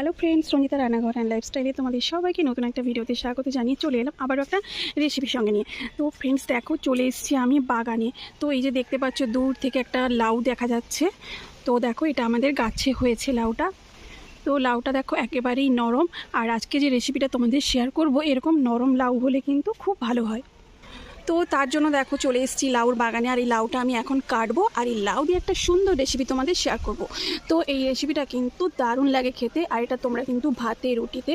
Hello friends, Ranjita রান্নাঘর and লাইফস্টাইলে তোমাদের সবাইকে নতুন একটা ভিডিওতে স্বাগত জানিয়ে চলে এলাম। আবারও একটা রেসিপির সঙ্গে নিয়ে। তো ফ্রেন্ডস, দেখো চলে এসেছি আমি বাগানে। তো এই যে দেখতে পাচ্ছ, দূর থেকে একটা লাউ দেখা যাচ্ছে। তো দেখো এটা আমাদের গাছে হয়েছে লাউটা। তো লাউটা দেখো একেবারেই নরম। আর আজকে যে রেসিপিটা তোমাদের শেয়ার করব, এরকম নরম লাউ হলে কিন্তু খুব ভালো হয়। তো তার জন্য দেখো চলে এসেছি লাউর বাগানে। আর এই লাউটা আমি এখন কাটবো, আর এই লাউ দিয়ে একটা সুন্দর রেসিপি তোমাদের শেয়ার করব। তো এই রেসিপিটা কিন্তু দারুণ লাগে খেতে, আর এটা তোমরা কিন্তু ভাতে, রুটিতে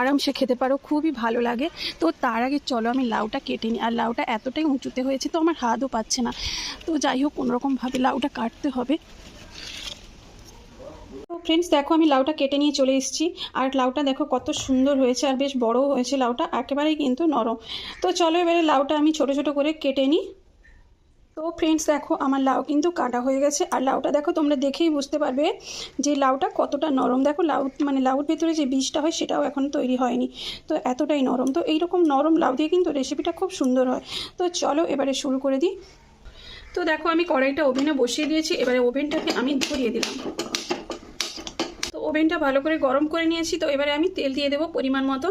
আরামসে খেতে পারো, খুবই ভালো লাগে। তো তার আগে চলো আমি লাউটা কেটে নিই। আর লাউটা এতটাই উঁচুতে হয়েছে তো আমার হাতও পাচ্ছে না। তো যাই হোক, কোনোরকমভাবে লাউটা কাটতে হবে। তো ফ্রেন্ডস দেখো আমি লাউটা কেটে নিয়ে চলে এসেছি। আর লাউটা দেখো কত সুন্দর হয়েছে, আর বেশ বড় হয়েছে লাউটা, একেবারেই কিন্তু নরম। তো চলো এবারে লাউটা আমি ছোট ছোট করে কেটে নিই। তো ফ্রেন্ডস দেখো আমার লাউ কিন্তু কাটা হয়ে গেছে। আর লাউটা দেখো তোমরা দেখেই বুঝতে পারবে যে লাউটা কতটা নরম। দেখো লাউ মানে লাউর ভেতরে যে বীজটা হয় সেটাও এখন তৈরি হয়নি। তো এতটাই নরম। তো এইরকম নরম লাউ দিয়ে কিন্তু রেসিপিটা খুব সুন্দর হয়। তো চলো এবারে শুরু করে দিই। তো দেখো আমি কড়াইটা ওভেনে বসিয়ে দিয়েছি। এবারে ওভেনটাকে আমি ধরিয়ে দিলাম। তো ওভেনটা ভালো করে গরম করে নিয়েছি, তো এবারে আমি তেল দিয়ে দেবো পরিমাণ মতো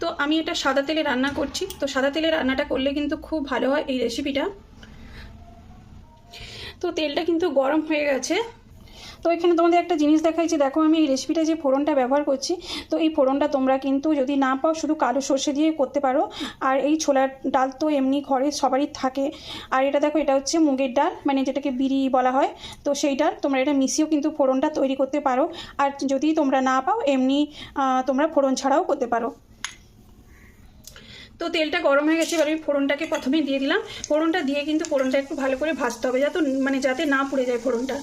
তো আমি এটা সাদা তেলে রান্না করছি, তো সাদা তেলে রান্নাটা করলে কিন্তু খুব ভালো হয় এই রেসিপিটা তো তেলটা কিন্তু গরম হয়ে গেছে। তো এখানে তোমাদের একটা জিনিস দেখাই যে দেখো, আমি এই রেসিপিটা যে ফোড়নটা ব্যবহার করছি, তো এই ফোড়নটা তোমরা কিন্তু যদি না পাও, শুধু কালো সর্ষে দিয়ে করতে পারো। আর এই ছোলার ডাল তো এমনি ঘরে সবারই থাকে। আর এটা দেখো, এটা হচ্ছে মুগের ডাল মানে যেটাকে বিড়ি বলা হয়। তো সেই ডাল তোমরা এটা মিশিয়েও কিন্তু ফোড়নটা তৈরি করতে পারো। আর যদি তোমরা না পাও, এমনি তোমরা ফোড়ন ছাড়াও করতে পারো। তো তেলটা গরম হয়ে গেছে, এবার আমি ফোড়নটাকে প্রথমে দিয়ে দিলাম। ফোড়নটা দিয়ে কিন্তু ফোড়নটা একটু ভালো করে ভাজতে হবে, যাতে মানে যাতে না পুড়ে যায় ফোড়নটা।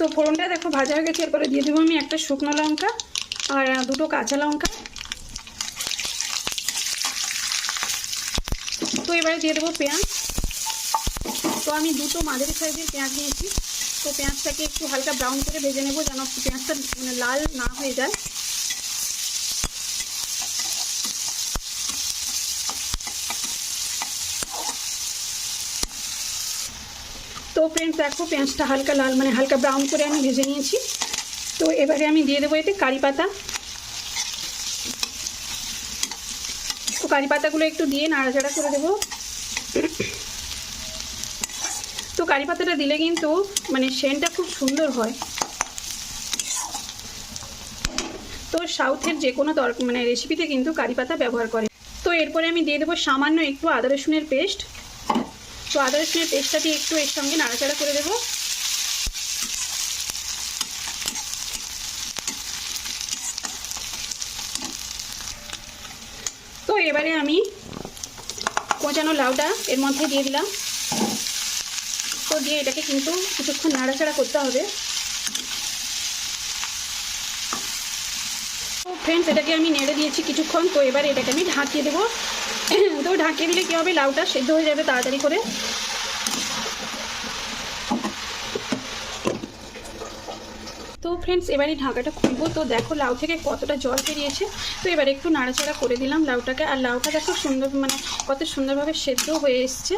তো ফোড়নটা দেখো ভাজা হয়ে গেছে, এরপরে দিয়ে দেবো আমি একটা শুকনো লঙ্কা আর দুটো কাঁচা লঙ্কা। তো এবারে দিয়ে দেবো পেঁয়াজ। তো আমি দুটো মাঝারি সাইজের পেঁয়াজ নিয়েছি। তো পেঁয়াজটাকে একটু হালকা ব্রাউন করে ভেজে নেব যেন পেঁয়াজটা মানে লাল না হয়ে যায়। ফ্রেন্ডস দেখো পেঁয়াজটা হালকা লাল মানে হালকা ব্রাউন করে আমি ভেজে নিয়েছি। তো এবারে আমি দিয়ে দেবো এতে কারি পাতা। তো কারি পাতাগুলো একটু দিয়ে নাড়াচাড়া করে দেবো। তো কারি পাতাটা দিলে কিন্তু মানে সেন্টটা খুব সুন্দর হয়। তো সাউথের যে কোনো মানে রেসিপিতে কিন্তু কারি পাতা ব্যবহার করে তো এরপরে আমি দিয়ে দেবো সামান্য একটু আদা রসুনের পেস্ট তো আদা রসুনের দিয়ে একটু এর সঙ্গে নাড়াচাড়া করে দেবো। তো এবারে আমি কোচানো লাউটা এর মধ্যে দিয়ে দিলাম। তো দিয়ে এটাকে কিন্তু কিছুক্ষণ নাড়াচাড়া করতে হবে। ফ্রেন্ডস এটাকে আমি নেড়ে দিয়েছি কিছুক্ষণ, তো এবার এটাকে আমি ঢাকিয়ে দেবো। তো ঢাকিয়ে দিলে কী হবে? লাউটা সেদ্ধ হয়ে যাবে তাড়াতাড়ি করে। তো ফ্রেন্ডস এবারে ঢাকাটা খুলবো। তো দেখো লাউ থেকে কতটা জল বেরিয়েছে। তো এবারে একটু নাড়াচাড়া করে দিলাম লাউটাকে। আর লাউটা দেখো সুন্দর মানে কত সুন্দরভাবে সেদ্ধ হয়ে এসছে।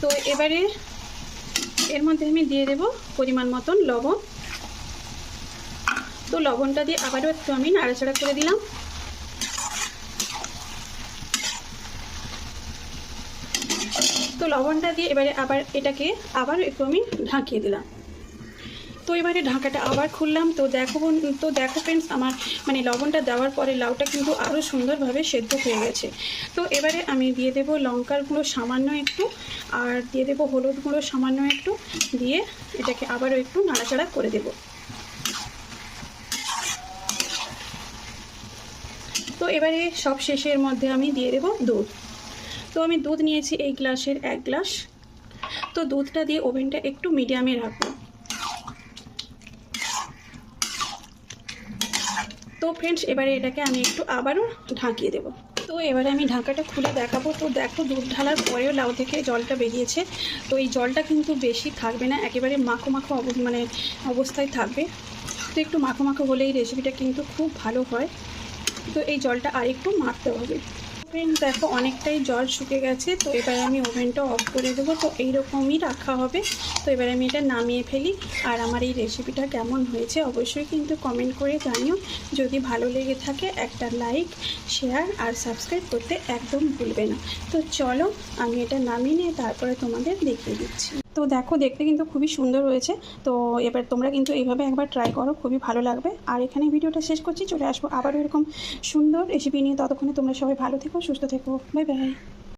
তো এবারে এর মধ্যে আমি দিয়ে দেব পরিমাণ মতন লবণ। তো লবণটা দিয়ে আবারও একটু আমি নাড়াচাড়া করে দিলাম। তো লবণটা দিয়ে এবারে আবার এটাকে আবার একটু আমি ঢাকিয়ে দিলাম। তো এবারে ঢাকাটা আবার খুললাম। তো দেখো তো দেখো ফ্রেন্ডস আমার মানে লবণটা দেওয়ার পরে লাউটা কিন্তু আরও সুন্দরভাবে সেদ্ধ হয়ে গেছে। তো এবারে আমি দিয়ে দেবো লঙ্কার গুঁড়ো সামান্য একটু, আর দিয়ে দেবো হলুদ গুঁড়ো সামান্য একটু, দিয়ে এটাকে আবারও একটু নাড়াচাড়া করে দেবো। এবারে সব শেষের মধ্যে আমি দিয়ে দেবো দুধ। তো আমি দুধ নিয়েছি এই গ্লাসের এক গ্লাস। তো দুধটা দিয়ে ওভেনটা একটু মিডিয়ামে রাখব। তো ফ্রেন্ডস এবারে এটাকে আমি একটু আবারও ঢাকিয়ে দেবো। তো এবারে আমি ঢাকাটা খুলে দেখাবো। তো দেখো দুধ ঢালার পরেও লাউ থেকে জলটা বেরিয়েছে। তো এই জলটা কিন্তু বেশি থাকবে না, একেবারে মাখো মাখো মানে অবস্থায় থাকবে। তো একটু মাখো মাখো হলে এই রেসিপিটা কিন্তু খুব ভালো হয়। তো এই জলটা আর একটু মাখতে হবে। ফ্রেন্ডস দেখো অনেকটাই জল শুকে গেছে, তো এবার আমি ওভেনটা অফ করে দেবো। তো এইরকমই রাখা হবে। তো এবার আমি এটা নামিয়ে ফেলি। আর আমার এই রেসিপিটা কেমন হয়েছে অবশ্যই কিন্তু কমেন্ট করে জানিও। যদি ভালো লেগে থাকে একটা লাইক শেয়ার আর সাবস্ক্রাইব করতে একদম ভুলবে না। তো চলো আমি এটা নামিয়ে নিয়ে তারপরে তোমাদের দেখিয়ে দিচ্ছি। তো দেখো, দেখতে কিন্তু খুবই সুন্দর হয়েছে তো এবার তোমরা কিন্তু এইভাবে একবার ট্রাই করো, খুবই ভালো লাগবে। আর এখানে ভিডিওটা শেষ করছি, চলে আসব আবারও এরকম সুন্দর রেসিপি নিয়ে। ততক্ষণে তোমরা সবাই ভালো থেকো, সুস্থ থেকো। Bye bye